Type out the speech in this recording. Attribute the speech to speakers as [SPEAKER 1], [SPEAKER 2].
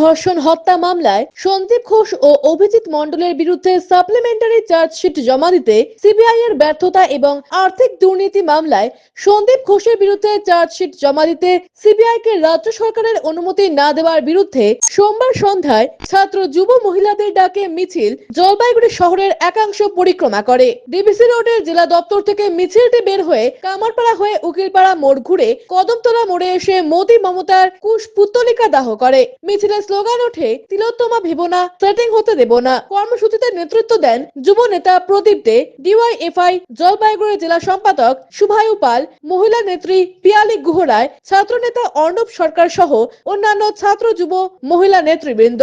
[SPEAKER 1] ধর্ষণ, হত্যা মামলায় সন্দীপ ঘোষ ও অভিজিৎ মণ্ডলের বিরুদ্ধে সাপ্লিমেন্টারি চার্জশিট জমা দিতে সিবিআই এর ব্যর্থতা এবং আর্থিক দুর্নীতি মামলায় সন্দীপ ঘোষের বিরুদ্ধে চার্জশিট জমা দিতে সিবিআই কে রাজ্য সরকারের অনুমতি না দেওয়ার বিরুদ্ধে সোমবার সন্ধ্যায় ছাত্র যুব মহিলাদের ডাকে মিছিল জলপাইগুড়ি শহরের একাংশ পরিক্রমা করে। ডিবিসি রোডের জেলা দপ্তর থেকে মিছিলটি বের হয়ে কামারপাড়া হয়ে উকিলপাড়া মোড় ঘুরে কদমতলা মোড়ে এসে মোদি মমতার কুশ পুত্তলিকা দাহ করে। মিছিলের স্লোগান ওঠে, তিলোত্তমা ভেব না সেটিং হতে দেব না। কর্মসূচিতে নেতৃত্ব দেন যুব নেতা প্রদীপ দে ডিওয়াইএফআই জলপাইগুড়ি জেলা সম্পাদক শুভায়ু পাল, মহিলা নেত্রী পিয়ালি গুহরায় ছাত্র নেতা অর্ণব সরকার সহ অন্যান্য ছাত্র, যুব, মহিলা নেতৃবৃন্দ।